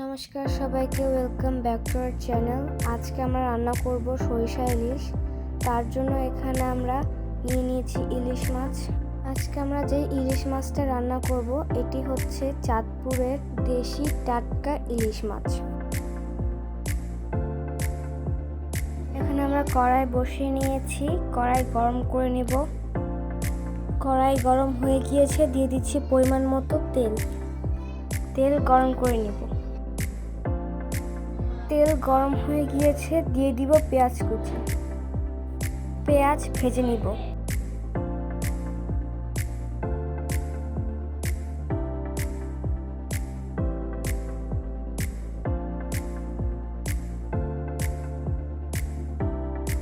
নমস্কার সবাইকে welcome back to our channel আজকে আমরা রান্না করব সরিষা ইলিশ। তার জন্য এখানে আমরা নিয়ে নিয়েছি ইলিশ মাছ। আজকে আমরা যে ইলিশ মাছটা রান্না করব, এটি হচ্ছে চাঁদপুরের দেশি টাটকা ইলিশ মাছ। এখানে আমরা কড়াই বসিয়ে নিয়েছি। কড়াই গরম করে নেব। কড়াই গরম হয়ে গিয়েছে, দিয়ে দিচ্ছি পরিমাণ মতো তেল। তেল গরম করে নেব। তেল গরম হয়ে গিয়েছে, দিয়ে দিব পেঁয়াজ কুচি। পেঁয়াজ ভেজে নিব।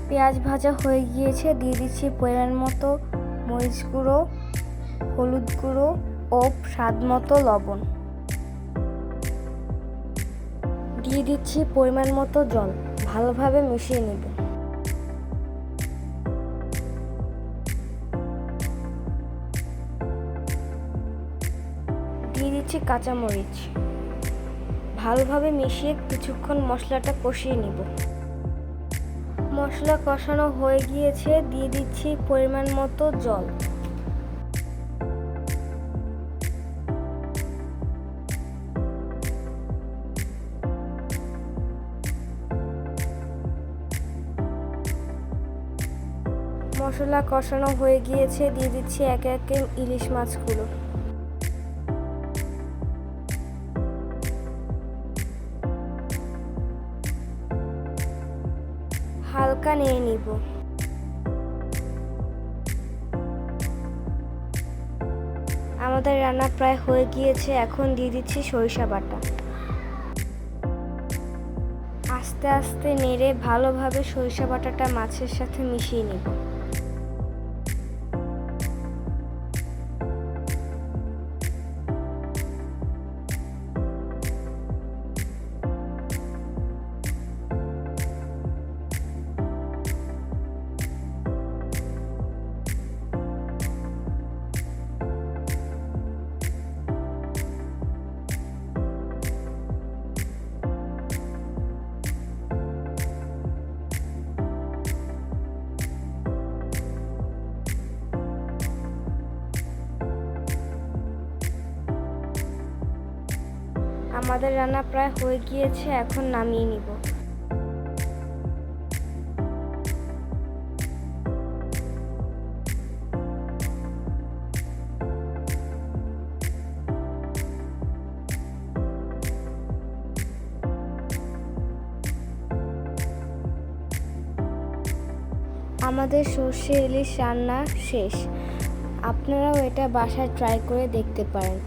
পেঁয়াজ ভাজা হয়ে গিয়েছে, দিয়ে দিচ্ছি পরিমাণ মতো মরিচ গুঁড়ো, হলুদ গুঁড়ো ও স্বাদ মতো লবণ। দিয়ে দিচ্ছি পরিমাণ মতো জল। ভালোভাবে মিশিয়ে নেব। দিয়ে দিচ্ছি কাঁচামরিচ। ভালোভাবে মিশিয়ে কিছুক্ষণ মশলাটা কষিয়ে নিব। মশলা কষানো হয়ে গিয়েছে, দিয়ে দিচ্ছি পরিমাণ মতো জল। মশলা কষানো হয়ে গিয়েছে, দিয়ে দিচ্ছি একে একে ইলিশ মাছগুলো। হালকা নিয়ে নিব। আমাদের রান্না প্রায় হয়ে গিয়েছে, এখন দিয়ে দিচ্ছি সরিষা বাটা। আস্তে আস্তে নেড়ে ভালোভাবে সরিষা বাটাটা মাছের সাথে মিশিয়ে নিব। আমাদের রান্না প্রায় হয়ে গিয়েছে এখন নামিয়ে নিব। আমাদের সর্ষে ইলিশ রান্না শেষ। আপনারাও এটা বাসায় ট্রাই করে দেখতে পারেন।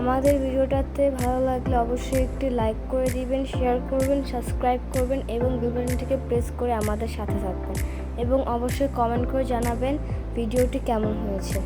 আমাদের ভিডিওটাতে ভালো লাগলে অবশ্যই একটি লাইক করে দিবেন শেয়ার করবেন সাবস্ক্রাইব করবেন এবং বিবরণটিকে প্রেস করে আমাদের সাথে থাকবেন এবং অবশ্যই কমেন্ট করে জানাবেন ভিডিওটি কেমন হয়েছে।